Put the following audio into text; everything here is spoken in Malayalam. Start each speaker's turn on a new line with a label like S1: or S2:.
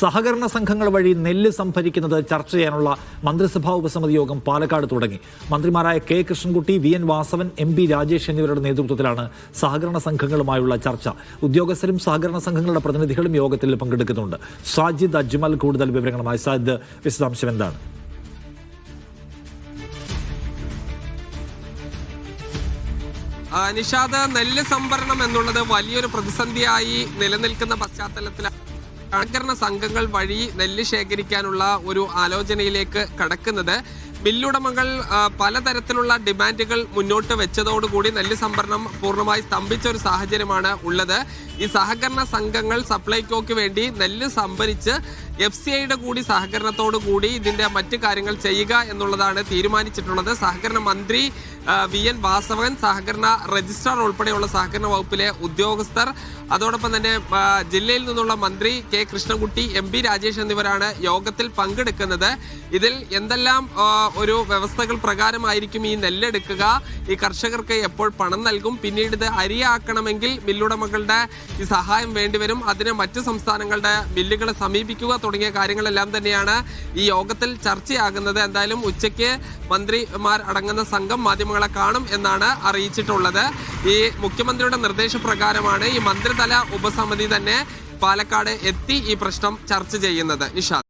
S1: സഹകരണ സംഘങ്ങൾ വഴി നെല്ല് സംഭരിക്കുന്നത് ചർച്ച ചെയ്യാനുള്ള മന്ത്രിസഭാ ഉപസമിതി യോഗം പാലക്കാട് തുടങ്ങി. മന്ത്രിമാരായ K Krishnankutty V N Vasavan M P Rajesh എന്നിവരുടെ നേതൃത്വത്തിലാണ് സഹകരണ സംഘങ്ങളുമായുള്ള ചർച്ച. ഉദ്യോഗസ്ഥരും സഹകരണ സംഘങ്ങളുടെ പ്രതിനിധികളും യോഗത്തിൽ പങ്കെടുക്കുന്നുണ്ട്. സാജിദ് അജ്മൽ കൂടുതൽ വിവരങ്ങളുമായി. സാജിദ് വിശദാംശം എന്താണ്?
S2: നിഷാദ് നെല്ല് സംഭരണം എന്നുള്ളത് വലിയൊരു പ്രതിസന്ധിയായി നിലനിൽക്കുന്ന പശ്ചാത്തലത്തിൽ സഹകരണ സംഘങ്ങൾ വഴി നെല്ല് ശേഖരിക്കാനുള്ള ഒരു ആലോചനയിലേക്ക് കടക്കുന്നത്. മില്ലുടമകൾ പലതരത്തിലുള്ള ഡിമാൻഡുകൾ മുന്നോട്ട് വെച്ചതോടുകൂടി നെല്ല് സംഭരണം പൂർണമായി സ്തംഭിച്ച ഒരു സാഹചര്യമാണ് ഉള്ളത്. ഈ സഹകരണ സംഘങ്ങൾ സപ്ലൈകോക്ക് വേണ്ടി നെല്ല് സംഭരിച്ച് എഫ് സി ഐയുടെ കൂടി സഹകരണത്തോടു കൂടി ഇതിന്റെ മറ്റ് കാര്യങ്ങൾ ചെയ്യുക എന്നുള്ളതാണ് തീരുമാനിച്ചിട്ടുള്ളത്. സഹകരണ മന്ത്രി വി എൻ വാസവൻ സഹകരണ രജിസ്ട്രാർ ഉൾപ്പെടെയുള്ള സഹകരണ വകുപ്പിലെ ഉദ്യോഗസ്ഥർ അതോടൊപ്പം തന്നെ ജില്ലയിൽ നിന്നുള്ള മന്ത്രി K Krishnankutty M P Rajesh എന്നിവരാണ് യോഗത്തിൽ പങ്കെടുക്കുന്നത്. ഇതിൽ എന്തെല്ലാം ഒരു വ്യവസ്ഥകൾ പ്രകാരമായിരിക്കും ഈ നെല്ലെടുക്കുക ഈ കർഷകർക്ക് എപ്പോൾ പണം നൽകും പിന്നീട് ഇത് അരിയാക്കണമെങ്കിൽ മില്ലുടമകളുടെ ഈ സഹായം വേണ്ടിവരും. അതിന് മറ്റ് സംസ്ഥാനങ്ങളുടെ ബില്ലുകളെ സമീപിക്കുക തുടങ്ങിയ കാര്യങ്ങളെല്ലാം തന്നെയാണ് ഈ യോഗത്തിൽ ചർച്ചയാകുന്നത്. എന്തായാലും ഉച്ചയ്ക്ക് മന്ത്രിമാർ അടങ്ങുന്ന സംഘം മാധ്യമങ്ങളെ കാണും എന്നാണ് അറിയിച്ചിട്ടുള്ളത്. ഈ മുഖ്യമന്ത്രിയുടെ നിർദ്ദേശപ്രകാരമാണ് ഈ മന്ത്രിതല ഉപസമിതി തന്നെ പാലക്കാട് എത്തി ഈ പ്രശ്നം ചർച്ച ചെയ്യുന്നത്. നിഷാദ്.